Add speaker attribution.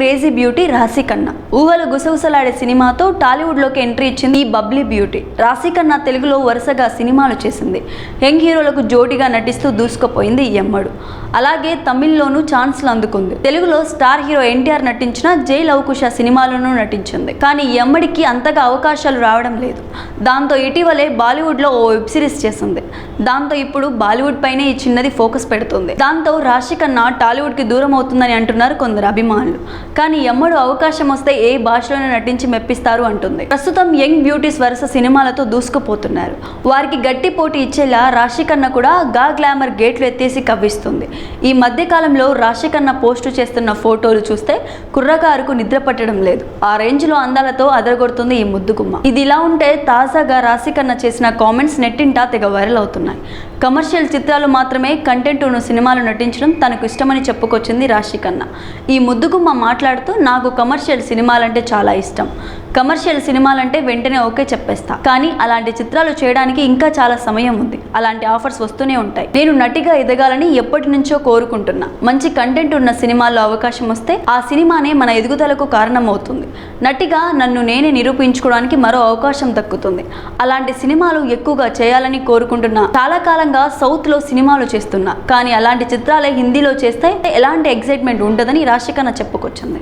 Speaker 1: Crazy beauty రాశి కన్నా. ఊహలు గుసగుసలాడే సినిమాతో టాలీవుడ్లోకి ఎంట్రీ ఇచ్చింది ఈ బబ్లీ బ్యూటీ. రాశి కన్నా తెలుగులో వరుసగా సినిమాలు చేసింది. యంగ్ హీరోలకు జోడిగా నటిస్తూ దూసుకుపోయింది ఈ అమ్మడు. అలాగే తమిళ్ళోనూ ఛాన్స్లు అందుకుంది. తెలుగులో స్టార్ హీరో ఎన్టీఆర్ నటించిన జై లవకుశ సినిమాలోనూ నటించింది. కానీ ఈ అమ్మడికి అంతగా అవకాశాలు రావడం లేదు. దాంతో ఇటీవలే బాలీవుడ్లో ఓ వెబ్ సిరీస్ చేసింది. దాంతో ఇప్పుడు బాలీవుడ్ పైనే ఈ చిన్నది ఫోకస్ పెడుతుంది. దాంతో రాశి ఖన్నా టాలీవుడ్కి దూరం అవుతుందని అంటున్నారు కొందరు అభిమానులు. కానీ ఎమ్మడు అవకాశం వస్తే ఏ భాషలోనే నటించి మెప్పిస్తారు అంటుంది. ప్రస్తుతం యంగ్ బ్యూటీస్ వరుస సినిమాలతో దూసుకుపోతున్నారు. వారికి గట్టి పోటీ ఇచ్చేలా రాశి కన్న కూడా గా గ్లామర్ గేట్లు ఎత్తేసి కవ్విస్తుంది. ఈ మధ్య కాలంలో రాశి కన్న పోస్టు చేస్తున్న ఫోటోలు చూస్తే కుర్రకారుకు నిద్ర పట్టడం లేదు. ఆ రేంజ్లో అందాలతో అదరగొడుతుంది ఈ ముద్దుగుమ్మ. ఇది ఇలా ఉంటే తాజాగా రాశి కన్న చేసిన కామెంట్స్ నెట్టింటా తెగ వైరల్ అవుతున్నాయి. కమర్షియల్ చిత్రాలు మాత్రమే కంటెంట్ ఉన్న సినిమాలు నటించడం తనకు ఇష్టమని చెప్పుకొచ్చింది రాశి కన్నా ఈ ముద్దుగుమ్మ మాట్లాడుతూ నాకు కమర్షియల్ సినిమాలంటే చాలా ఇష్టం. కమర్షియల్ సినిమాలంటే వెంటనే ఓకే చెప్పేస్తా. కానీ అలాంటి చిత్రాలు చేయడానికి ఇంకా చాలా సమయం ఉంది. అలాంటి ఆఫర్స్ వస్తూనే ఉంటాయి. నేను నటిగా ఎదగాలని ఎప్పటి నుంచో కోరుకుంటున్నా. మంచి కంటెంట్ ఉన్న సినిమాల్లో అవకాశం వస్తే ఆ సినిమానే మన ఎదుగుదలకు కారణమవుతుంది. నటిగా నన్ను నేనే నిరూపించుకోవడానికి మరో అవకాశం దక్కుతుంది. అలాంటి సినిమాలు ఎక్కువగా చేయాలని కోరుకుంటున్నా. చాలా కాలంగా సౌత్లో సినిమాలు చేస్తున్నా. కానీ అలాంటి చిత్రాలే హిందీలో చేస్తే ఎలాంటి ఎగ్జైట్మెంట్ ఉండదని రాశికన్న చెప్పుకొచ్చింది.